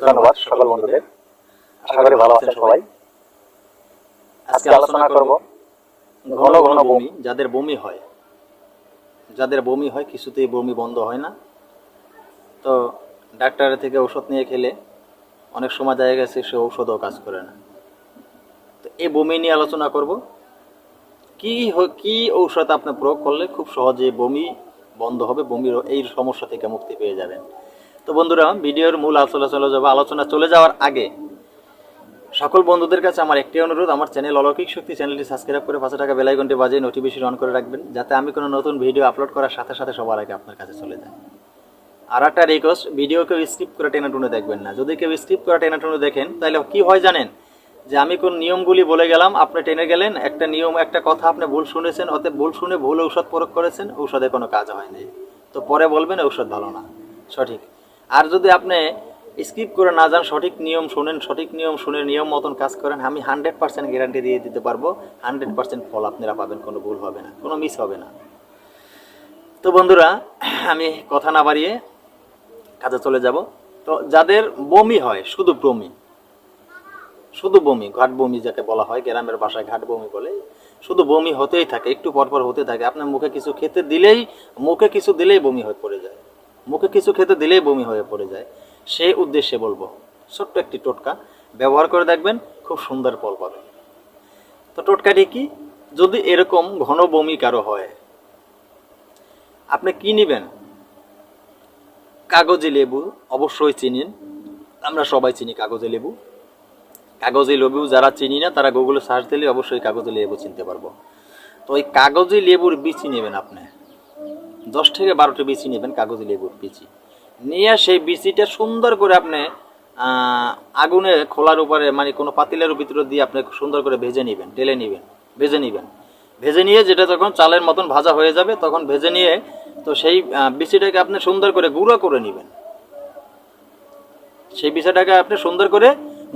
ধন্যবাদ সকল বন্ধুদের। আশা করি ভালো আছেন সবাই। আজকে আলোচনা করব ঘন ঘন বমি, যাদের বমি হয়। যাদের বমি হয়, কিছুতেই বমি বন্ধ হয় না। তো ডাক্তারের থেকে ওষুধ নিয়ে খেলে অনেক সময় দেখা গেছে সে ঔষধও কাজ করে না। তো এই বমি নিয়ে আলোচনা করব। কি কি ঔষধ আপনি প্রয়োগ করলে খুব সহজে বমি বন্ধ হবে, বমির এই সমস্যা থেকে মুক্তি পেয়ে যাবেন? তো বন্ধুরা, ভিডিওর মূল আলোচনা চলে যাবে আলোচনা চলে যাওয়ার আগে, সকল বন্ধুদের কাছে আমার একটি অনুরোধ, আমার চ্যানেল অলৌকিক শক্তি চ্যানেলটি সাবস্ক্রাইব করে পাঁচশো টাকা বেলাইকনটি বাজিয়ে নোটিফিকেশন অন করে রাখবেন, যাতে আমি কোনো নতুন ভিডিও আপলোড করার সাথে সাথে সবার আগে আপনার কাছে চলে যায়। আর একটা রিকোয়েস্ট ভিডিও কেউ স্কিপ করে টেনে টুনে দেখবেন না। যদি কেউ স্কিপ করে টেনে টুনে দেখেন, তাহলে কি হয় জানেন? যে আমি কোন নিয়মগুলি বলে গেলাম, আপনি টেনে গেলেন, একটা নিয়ম, একটা কথা আপনি ভুল শুনেছেন, অতএব ভুল শুনে ভুল ঔষধ প্রয়োগ করেছেন, ঔষধে কোনো কাজ হয়নি। তো পরে বলবেন ঔষধ ভালো না। সঠিক। আর যদি আপনি স্কিপ করে না যান, সঠিক নিয়ম শোনেন, সঠিক নিয়ম শুনে নিয়ম মতন কাজ করেন, আমি হান্ড্রেড পার্সেন্ট গ্যারান্টি দিয়ে দিতে পারব। হান্ড্রেড পার্সেন্ট ফল আপনারা পাবেন, কোনো ভুল হবে না, কোনো মিস হবে না। তো বন্ধুরা, আমি কথা না বাড়িয়ে কাজে চলে যাব। তো যাদের বমি হয়, শুধু বমি শুধু বমি, ঘাট বমি যাকে বলা হয়, গ্রামের ভাষায় ঘাট বমি বলে, শুধু বমি হতেই থাকে, একটু পরপর হতে থাকে। আপনার মুখে কিছু খেতে দিলেই, মুখে কিছু দিলেই বমি হয়ে পড়ে যায়। মুখে কিছু খেতে দিলেই বমি হয়ে পড়ে যায়। সেই উদ্দেশ্যে বলব, ছোট্ট একটি টোটকা ব্যবহার করে দেখবেন খুব সুন্দর ফল পাবেন। তো টোটকাটি কি? যদি এরকম ঘন বমি কারও হয়, আপনি কি নেবেন? কাগজি লেবু অবশ্যই চিনেন। আমরা সবাই চিনি কাগজি লেবু। কাগজি লেবু যারা চিনি না, তারা গুগলে সার্চ দিলে অবশ্যই কাগজি লেবু চিনতে পারব। তো ওই কাগজি লেবুর বিচি নেবেন আপনি? দশ থেকে বারোটি বিচি নেবেন কাগজি লেবুর বিচি। নিয়ে সেই বিচিটা সুন্দর করে আপনি আগুনে খোলার উপরে মানে কোনো পাতিলের ভিতরে দিয়ে আপনি সুন্দর করে ভেজে নেবেন, ঢেলে নেবেন, ভেজে নেবেন। ভেজে নিয়ে যেটা যখন চালের মতন ভাজা হয়ে যাবে, তখন ভেজে নিয়ে তো সেই বিচিটাকে আপনি সুন্দর করে গুঁড়ো করে নেবেন। সেই বিষয়টাকে আপনি সুন্দর করে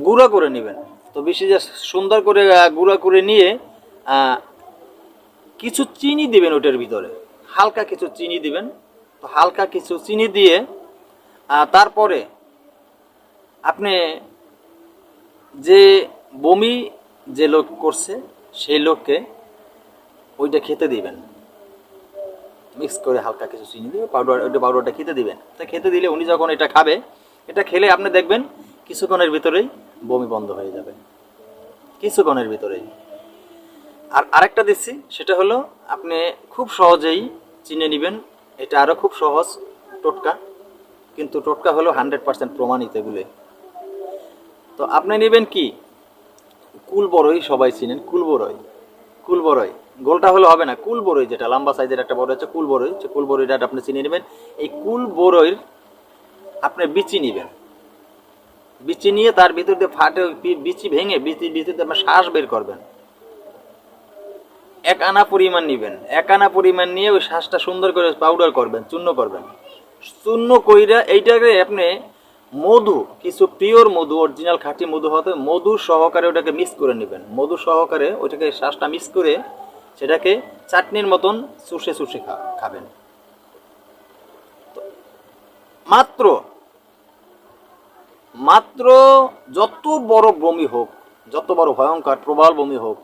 গুঁড়ো করে নেবেন। তো যে সুন্দর করে গুঁড়ো করে নিয়ে কিছু চিনি দিবেন ওটার ভিতরে। হালকা কিছু চিনি দিবেন। তো হালকা কিছু চিনি দিয়ে তারপরে আপনি যে বমি যে লোক করছে, সেই লোককে ওইটা খেতে দিবেন। মিক্স করে হালকা কিছু চিনি দিয়ে পাউডার ওইটা পাউডারটা খেতে দিবেন। তা খেতে দিলে উনি যখন এটা খাবে, এটা খেলে আপনি দেখবেন কিছুক্ষণের ভিতরেই বমি বন্ধ হয়ে যাবে। কিছুক্ষণের ভিতরেই। আর আরেকটা দিচ্ছি, সেটা হলো আপনি খুব সহজেই চিনে নেবেন, এটা আরও খুব সহজ টোটকা, কিন্তু টোটকা হলো হান্ড্রেড পার্সেন্ট প্রমাণিত এগুলো। তো আপনি নেবেন কি? কুল বড়ই সবাই চিনেন কুল বড়ই কুল বড়ই গোলটা হলে হবে না কুল বড়ই যেটা, লম্বা সাইজের একটা বড় হচ্ছে কুল বড়ই সে কুল বড়ইটা আপনি চিনে নেবেন। এই কুল বড়ইর আপনি বিচি নেবেন। বিচি নিয়ে তার ভিতর দিয়ে ফাটে বিচি ভেঙে, বিচি দিয়ে আপনি শ্বাস বের করবেন। এক আনা পরিমাণ নেবেন। এক আনা পরিমাণ নিয়ে ওই শ্বাসটা সুন্দর করে পাউডার করবেন, চূর্ণ করবেন। চূর্ণ কইরা এইটাকে আপনি মধু, কিছু পিওর মধু অরিজিনাল খাঁটি মধু হতে মধু সহকারে ওটাকে মিক্স করে নেবেন। মধু সহকারে ওইটাকে শ্বাসটা মিক্স করে সেটাকে চাটনির মতন চুষে চুষে খাবেন। মাত্র মাত্র যত বড় বমি হোক, যত বড় ভয়ঙ্কর প্রবল বমি হোক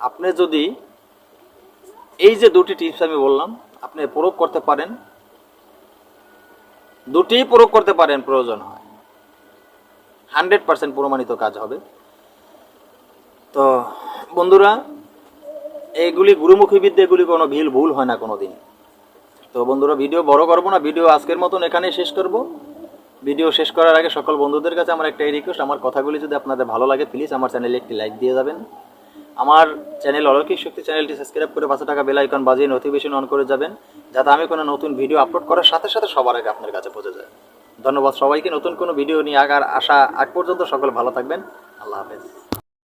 আপনি যদি এই যে দুটি টিপস আমি বললাম, আপনি প্রয়োগ করতে পারেন। দুটিই প্রয়োগ করতে পারেন, প্রয়োজন হয়। হান্ড্রেড পার্সেন্ট প্রমাণিত কাজ হবে। তো, বন্ধুরা এইগুলি গুরুমুখী বিদ্যা এগুলি কোনো ভিল, ভুল হয় না কোনো দিন তো, বন্ধুরা ভিডিও বড় করব না ভিডিও আজকের মতন এখানেই শেষ করব। ভিডিও শেষ করার আগে সকল বন্ধুদের কাছে আমার একটাই রিকোয়েস্ট আমার কথাগুলি যদি আপনাদের ভালো লাগে প্লিজ আমার চ্যানেলে একটি লাইক দিয়ে যাবেন। আমার চ্যানেল অলৌকিক শক্তি চ্যানেলটি সাবস্ক্রাইব করে পাঁচশো টাকা বেল আইকন বাজিয়ে নোটিফিকেশন অন করে যাবেন, যাতে আমি কোনো নতুন ভিডিও আপলোড করার সাথে সাথে সবার আগে আপনার কাছে পৌঁছে যায়। ধন্যবাদ সবাইকে, নতুন কোনো ভিডিও নিয়ে আগার আশা আগ পর্যন্ত সকল ভালো থাকবেন। আল্লাহ হাফেজ।